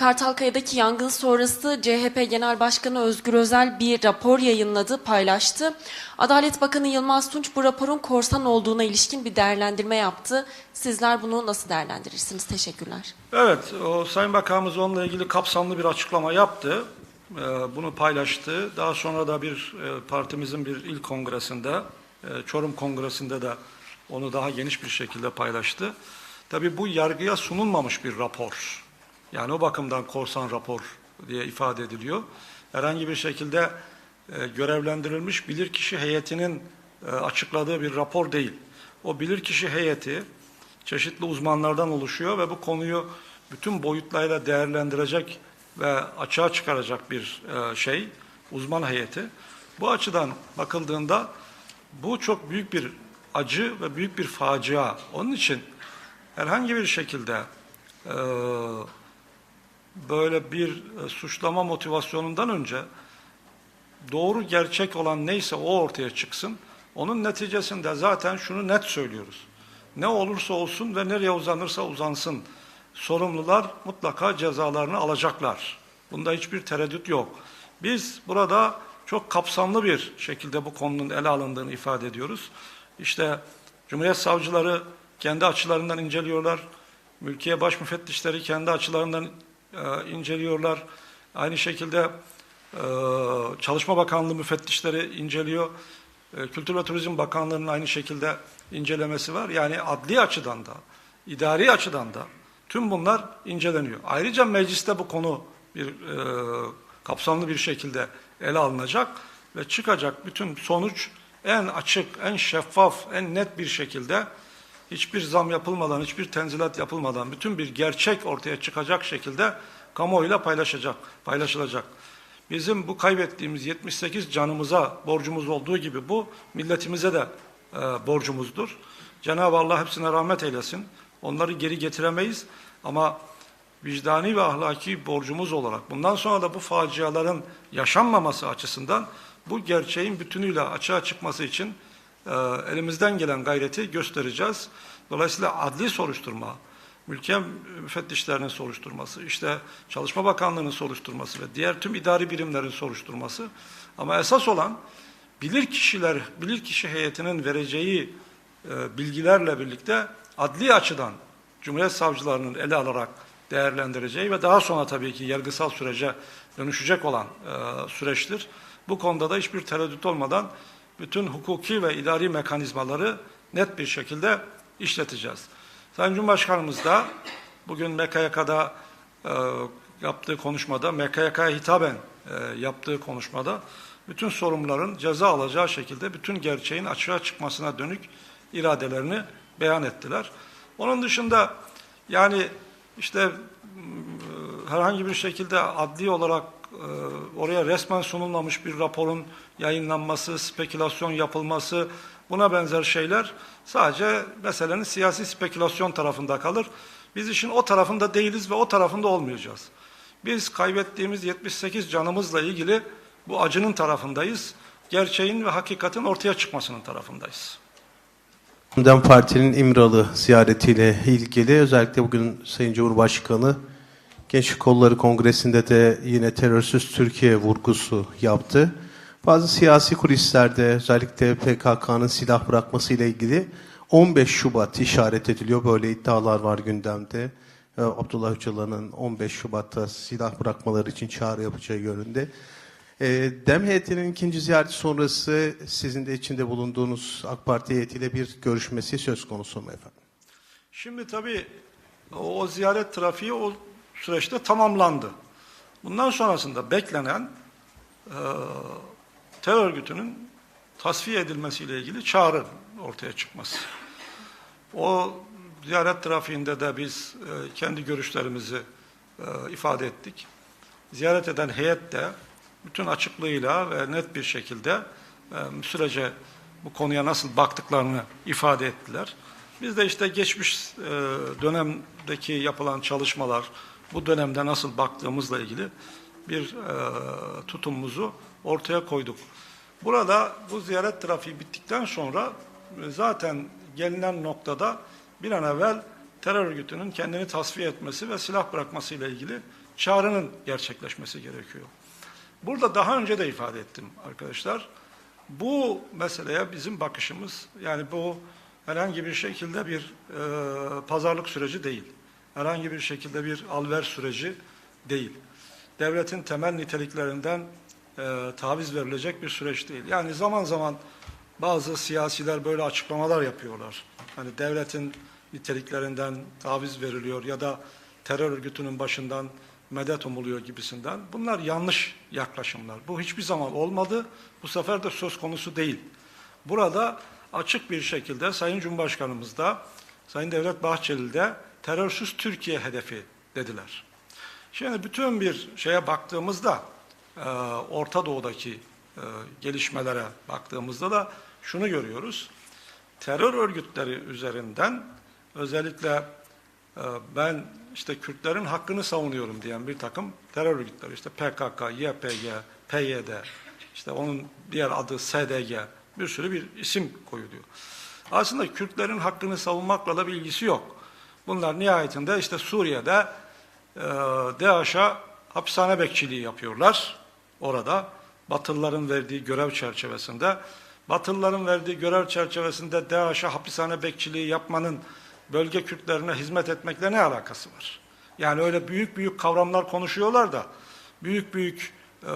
Kartalkaya'daki yangın sonrası CHP Genel Başkanı Özgür Özel bir rapor yayınladı, paylaştı. Adalet Bakanı Yılmaz Tunç bu raporun korsan olduğuna ilişkin bir değerlendirme yaptı. Sizler bunu nasıl değerlendirirsiniz? Teşekkürler. Evet, o Sayın Bakanımız onunla ilgili kapsamlı bir açıklama yaptı. Ee, Bunu paylaştı. Daha sonra da bir e, partimizin bir il kongresinde, e, Çorum Kongresi'nde de onu daha geniş bir şekilde paylaştı. Tabii bu yargıya sunulmamış bir rapor. Yani o bakımdan korsan rapor diye ifade ediliyor. Herhangi bir şekilde e, görevlendirilmiş bilirkişi heyetinin e, açıkladığı bir rapor değil. O bilirkişi heyeti çeşitli uzmanlardan oluşuyor ve bu konuyu bütün boyutlarıyla değerlendirecek ve açığa çıkaracak bir e, şey, uzman heyeti. Bu açıdan bakıldığında bu çok büyük bir acı ve büyük bir facia. Onun için herhangi bir şekilde e, böyle bir e, suçlama motivasyonundan önce doğru gerçek olan neyse o ortaya çıksın. Onun neticesinde zaten şunu net söylüyoruz. Ne olursa olsun ve nereye uzanırsa uzansın sorumlular mutlaka cezalarını alacaklar. Bunda hiçbir tereddüt yok. Biz burada çok kapsamlı bir şekilde bu konunun ele alındığını ifade ediyoruz. İşte Cumhuriyet savcıları kendi açılarından inceliyorlar. Mülkiye baş müfettişleri kendi açılarından e, inceliyorlar. Aynı şekilde e, Çalışma Bakanlığı müfettişleri inceliyor. E, Kültür ve Turizm Bakanlığı'nın aynı şekilde incelemesi var. Yani adli açıdan da, idari açıdan da tüm bunlar inceleniyor. Ayrıca mecliste bu konu bir e, kapsamlı bir şekilde ele alınacak ve çıkacak bütün sonuç en açık, en şeffaf, en net bir şekilde hiçbir zam yapılmadan, hiçbir tenzilat yapılmadan bütün bir gerçek ortaya çıkacak şekilde kamuoyuyla paylaşacak, paylaşılacak. Bizim bu kaybettiğimiz 78 canımıza borcumuz olduğu gibi bu milletimize de e, borcumuzdur. Cenab-ı Allah hepsine rahmet eylesin. Onları geri getiremeyiz ama vicdani ve ahlaki borcumuz olarak bundan sonra da bu faciaların yaşanmaması açısından bu gerçeğin bütünüyle açığa çıkması için e, elimizden gelen gayreti göstereceğiz. Dolayısıyla adli soruşturma, mülkiye müfettişlerinin soruşturması, işte Çalışma Bakanlığı'nın soruşturması ve diğer tüm idari birimlerin soruşturması ama esas olan bilir kişiler, bilir kişi heyetinin vereceği e, bilgilerle birlikte adli açıdan Cumhuriyet savcılarının ele alarak değerlendireceği ve daha sonra tabii ki yargısal sürece dönüşecek olan e, süreçtir. Bu konuda da hiçbir tereddüt olmadan bütün hukuki ve idari mekanizmaları net bir şekilde işleteceğiz. Sayın Cumhurbaşkanımız da bugün MKYK'da e, yaptığı konuşmada, MKYK'ya hitaben e, yaptığı konuşmada bütün sorumluların ceza alacağı şekilde bütün gerçeğin açığa çıkmasına dönük iradelerini beyan ettiler. Onun dışında yani işte m, herhangi bir şekilde adli olarak e, oraya resmen sunulmamış bir raporun yayınlanması, spekülasyon yapılması, buna benzer şeyler sadece meselenin siyasi spekülasyon tarafında kalır. Biz işin o tarafında değiliz ve o tarafında olmayacağız. Biz kaybettiğimiz 78 canımızla ilgili bu acının tarafındayız. Gerçeğin ve hakikatin ortaya çıkmasının tarafındayız. Dem Parti'nin İmralı ziyaretiyle ilgili özellikle bugün Sayın Cumhurbaşkanı Gençlik Kolları Kongresi'nde de yine terörsüz Türkiye vurgusu yaptı. Bazı siyasi kulislerde özellikle PKK'nın silah bırakmasıyla ilgili 15 Şubat işaret ediliyor. Böyle iddialar var gündemde. Ee, Abdullah Öcalan'ın 15 Şubat'ta silah bırakmaları için çağrı yapacağı yönünde. Ee, Dem heyetinin ikinci ziyareti sonrası sizin de içinde bulunduğunuz AK Parti heyetiyle bir görüşmesi söz konusu mu efendim? Şimdi tabii o, ziyaret trafiği o süreçte tamamlandı. Bundan sonrasında beklenen e, terör örgütünün tasfiye edilmesiyle ilgili çağrı ortaya çıkması. O ziyaret trafiğinde de biz e, kendi görüşlerimizi e, ifade ettik. Ziyaret eden heyet de bütün açıklığıyla ve net bir şekilde e, sürece bu konuya nasıl baktıklarını ifade ettiler. Biz de işte geçmiş e, dönemdeki yapılan çalışmalar, bu dönemde nasıl baktığımızla ilgili bir e, tutumumuzu ortaya koyduk. Burada bu ziyaret trafiği bittikten sonra e, zaten gelinen noktada bir an evvel terör örgütünün kendini tasfiye etmesi ve silah bırakması ile ilgili çağrının gerçekleşmesi gerekiyor. Burada daha önce de ifade ettim arkadaşlar. Bu meseleye bizim bakışımız yani bu herhangi bir şekilde bir e, pazarlık süreci değil. Herhangi bir şekilde bir alver süreci değil. Devletin temel niteliklerinden e, taviz verilecek bir süreç değil. Yani zaman zaman bazı siyasiler böyle açıklamalar yapıyorlar. Hani devletin niteliklerinden taviz veriliyor ya da terör örgütünün başından medet umuluyor gibisinden. Bunlar yanlış yaklaşımlar. Bu hiçbir zaman olmadı. Bu sefer de söz konusu değil. Burada açık bir şekilde Sayın Cumhurbaşkanımız da Sayın Devlet Bahçeli de terörsüz Türkiye hedefi dediler. Şimdi bütün bir şeye baktığımızda e, Orta Doğu'daki e, gelişmelere baktığımızda da şunu görüyoruz. Terör örgütleri üzerinden özellikle e, ben işte Kürtlerin hakkını savunuyorum diyen bir takım terör örgütleri işte PKK, YPG, PYD, işte onun diğer adı SDG bir sürü bir isim koyuluyor. Aslında Kürtlerin hakkını savunmakla da bir ilgisi yok. Bunlar nihayetinde işte Suriye'de e, DAEŞ'a hapishane bekçiliği yapıyorlar orada. Batılıların verdiği görev çerçevesinde. Batılıların verdiği görev çerçevesinde DAEŞ'a hapishane bekçiliği yapmanın bölge Kürtlerine hizmet etmekle ne alakası var? Yani öyle büyük büyük kavramlar konuşuyorlar da büyük büyük e,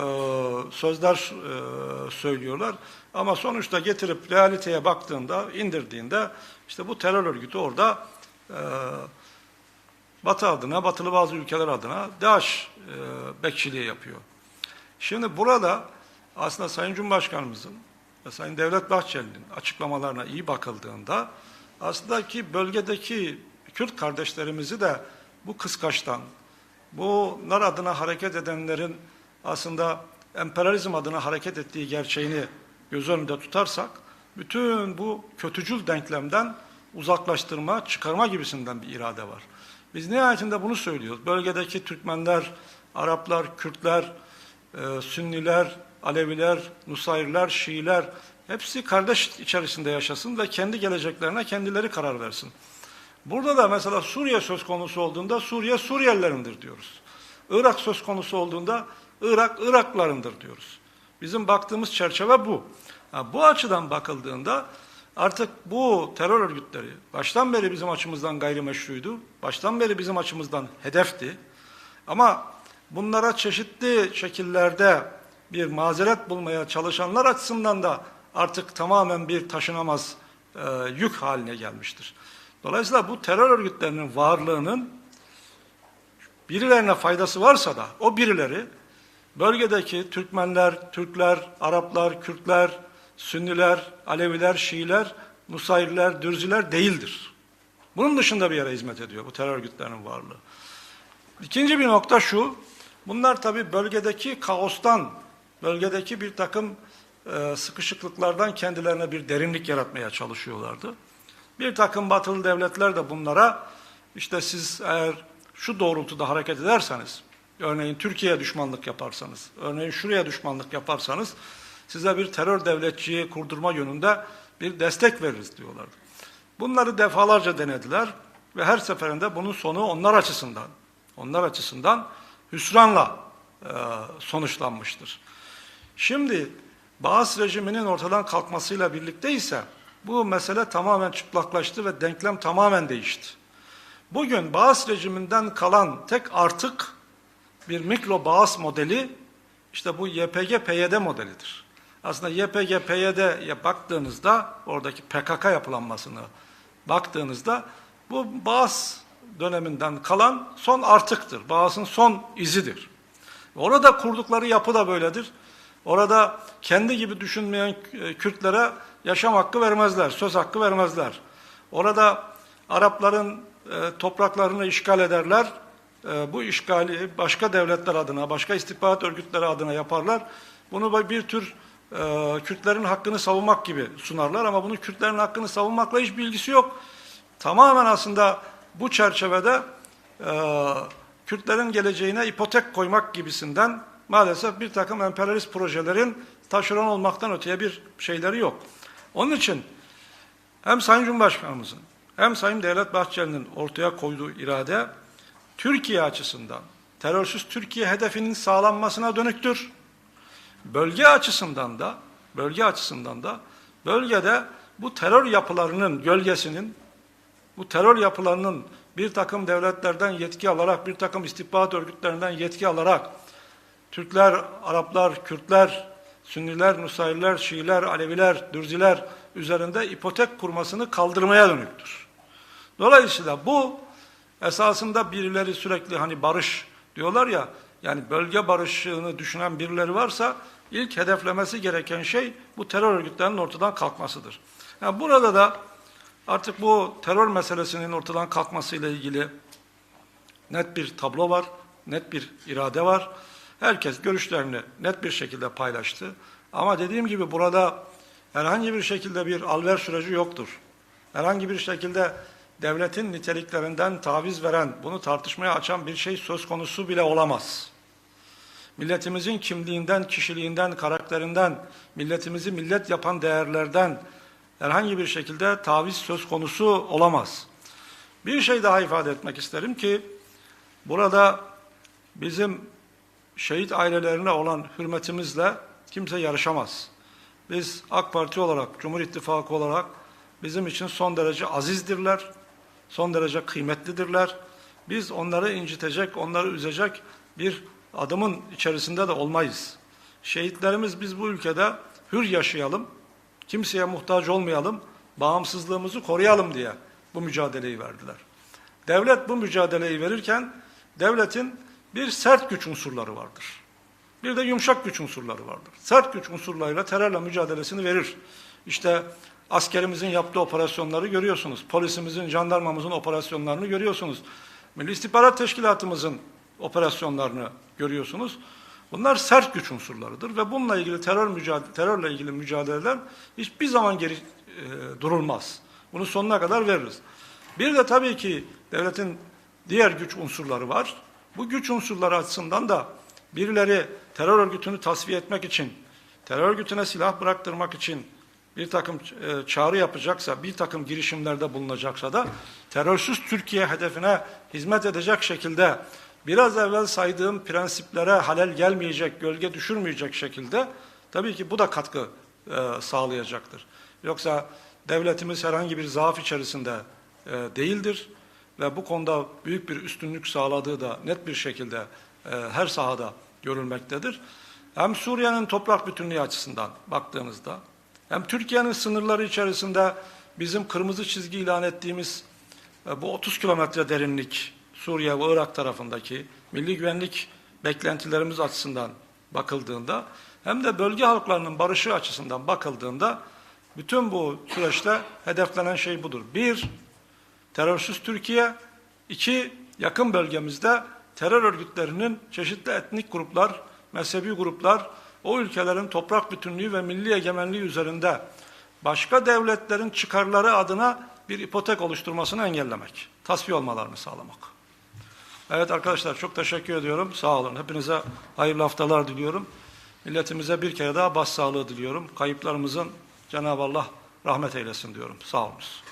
sözler e, söylüyorlar. Ama sonuçta getirip realiteye baktığında, indirdiğinde işte bu terör örgütü orada e, Batı adına, batılı bazı ülkeler adına DAEŞ e, bekçiliği yapıyor. Şimdi burada aslında Sayın Cumhurbaşkanımızın ve Sayın Devlet Bahçeli'nin açıklamalarına iyi bakıldığında aslında ki bölgedeki Kürt kardeşlerimizi de bu kıskaçtan, bunlar adına hareket edenlerin aslında emperyalizm adına hareket ettiği gerçeğini göz önünde tutarsak, bütün bu kötücül denklemden uzaklaştırma, çıkarma gibisinden bir irade var. Biz nihayetinde bunu söylüyoruz. Bölgedeki Türkmenler, Araplar, Kürtler, e, Sünniler, Aleviler, Nusayriler, Şiiler hepsi kardeş içerisinde yaşasın ve kendi geleceklerine kendileri karar versin. Burada da mesela Suriye söz konusu olduğunda Suriye Suriyelilerindir diyoruz. Irak söz konusu olduğunda Irak Iraklarındır diyoruz. Bizim baktığımız çerçeve bu. Ha, bu açıdan bakıldığında artık bu terör örgütleri baştan beri bizim açımızdan gayrimeşruydu. Baştan beri bizim açımızdan hedefti. Ama bunlara çeşitli şekillerde bir mazeret bulmaya çalışanlar açısından da artık tamamen bir taşınamaz e, yük haline gelmiştir. Dolayısıyla bu terör örgütlerinin varlığının birilerine faydası varsa da o birileri bölgedeki Türkmenler, Türkler, Araplar, Kürtler, Sünniler, Aleviler, Şiiler, Nusayriler, Dürziler değildir. Bunun dışında bir yere hizmet ediyor bu terör örgütlerinin varlığı. İkinci bir nokta şu, bunlar tabi bölgedeki kaostan, bölgedeki bir takım e, sıkışıklıklardan kendilerine bir derinlik yaratmaya çalışıyorlardı. Bir takım batılı devletler de bunlara işte siz eğer şu doğrultuda hareket ederseniz, örneğin Türkiye'ye düşmanlık yaparsanız, örneğin şuraya düşmanlık yaparsanız size bir terör devletçiyi kurdurma yönünde bir destek veririz diyorlardı. Bunları defalarca denediler ve her seferinde bunun sonu onlar açısından, onlar açısından hüsranla e, sonuçlanmıştır. Şimdi Bağız rejiminin ortadan kalkmasıyla birlikte ise bu mesele tamamen çıplaklaştı ve denklem tamamen değişti. Bugün Bağız rejiminden kalan tek artık bir mikro Bağız modeli işte bu YPG-PYD modelidir. Aslında YPG-PYD'ye baktığınızda oradaki PKK yapılanmasını baktığınızda bu Bağız döneminden kalan son artıktır. Bağız'ın son izidir. Orada kurdukları yapı da böyledir. Orada kendi gibi düşünmeyen Kürtlere yaşam hakkı vermezler, söz hakkı vermezler. Orada Arapların e, topraklarını işgal ederler. E, bu işgali başka devletler adına, başka istihbarat örgütleri adına yaparlar. Bunu bir tür e, Kürtlerin hakkını savunmak gibi sunarlar ama bunun Kürtlerin hakkını savunmakla hiç bilgisi yok. Tamamen aslında bu çerçevede e, Kürtlerin geleceğine ipotek koymak gibisinden maalesef bir takım emperyalist projelerin taşeron olmaktan öteye bir şeyleri yok. Onun için hem Sayın Cumhurbaşkanımızın hem Sayın Devlet Bahçeli'nin ortaya koyduğu irade Türkiye açısından terörsüz Türkiye hedefinin sağlanmasına dönüktür. Bölge açısından da bölge açısından da bölgede bu terör yapılarının gölgesinin bu terör yapılarının bir takım devletlerden yetki alarak, bir takım istihbarat örgütlerinden yetki alarak Türkler, Araplar, Kürtler, Sünniler, Nusayriler, Şiiler, Aleviler, Dürziler üzerinde ipotek kurmasını kaldırmaya dönüktür. Dolayısıyla bu esasında birileri sürekli hani barış diyorlar ya, yani bölge barışını düşünen birileri varsa ilk hedeflemesi gereken şey bu terör örgütlerinin ortadan kalkmasıdır. Yani burada da artık bu terör meselesinin ortadan kalkmasıyla ilgili net bir tablo var, net bir irade var. Herkes görüşlerini net bir şekilde paylaştı. Ama dediğim gibi burada herhangi bir şekilde bir alver süreci yoktur. Herhangi bir şekilde devletin niteliklerinden taviz veren, bunu tartışmaya açan bir şey söz konusu bile olamaz. Milletimizin kimliğinden, kişiliğinden, karakterinden, milletimizi millet yapan değerlerden herhangi bir şekilde taviz söz konusu olamaz. Bir şey daha ifade etmek isterim ki burada bizim şehit ailelerine olan hürmetimizle kimse yarışamaz. Biz AK Parti olarak, Cumhur İttifakı olarak bizim için son derece azizdirler, son derece kıymetlidirler. Biz onları incitecek, onları üzecek bir adımın içerisinde de olmayız. Şehitlerimiz biz bu ülkede hür yaşayalım, kimseye muhtaç olmayalım, bağımsızlığımızı koruyalım diye bu mücadeleyi verdiler. Devlet bu mücadeleyi verirken devletin bir sert güç unsurları vardır. Bir de yumuşak güç unsurları vardır. Sert güç unsurlarıyla terörle mücadelesini verir. İşte askerimizin yaptığı operasyonları görüyorsunuz. Polisimizin, jandarmamızın operasyonlarını görüyorsunuz. Milli İstihbarat Teşkilatımızın operasyonlarını görüyorsunuz. Bunlar sert güç unsurlarıdır ve bununla ilgili terör mücadele, terörle ilgili mücadeleler hiçbir zaman geri e, durulmaz. Bunu sonuna kadar veririz. Bir de tabii ki devletin diğer güç unsurları var. Bu güç unsurları açısından da birileri terör örgütünü tasfiye etmek için, terör örgütüne silah bıraktırmak için bir takım e, çağrı yapacaksa, bir takım girişimlerde bulunacaksa da terörsüz Türkiye hedefine hizmet edecek şekilde biraz evvel saydığım prensiplere halel gelmeyecek, gölge düşürmeyecek şekilde tabii ki bu da katkı e, sağlayacaktır. Yoksa devletimiz herhangi bir zaaf içerisinde e, değildir ve bu konuda büyük bir üstünlük sağladığı da net bir şekilde e, her sahada görülmektedir. Hem Suriye'nin toprak bütünlüğü açısından baktığımızda hem Türkiye'nin sınırları içerisinde bizim kırmızı çizgi ilan ettiğimiz e, bu 30 kilometre derinlik Suriye ve Irak tarafındaki milli güvenlik beklentilerimiz açısından bakıldığında hem de bölge halklarının barışı açısından bakıldığında bütün bu süreçte hedeflenen şey budur. Bir, terörsüz Türkiye, iki, yakın bölgemizde terör örgütlerinin çeşitli etnik gruplar, mezhebi gruplar, o ülkelerin toprak bütünlüğü ve milli egemenliği üzerinde başka devletlerin çıkarları adına bir ipotek oluşturmasını engellemek, tasfiye olmalarını sağlamak. Evet arkadaşlar çok teşekkür ediyorum. Sağ olun. Hepinize hayırlı haftalar diliyorum. Milletimize bir kere daha başsağlığı diliyorum. Kayıplarımızın Cenab-ı Allah rahmet eylesin diyorum. Sağ olunuz.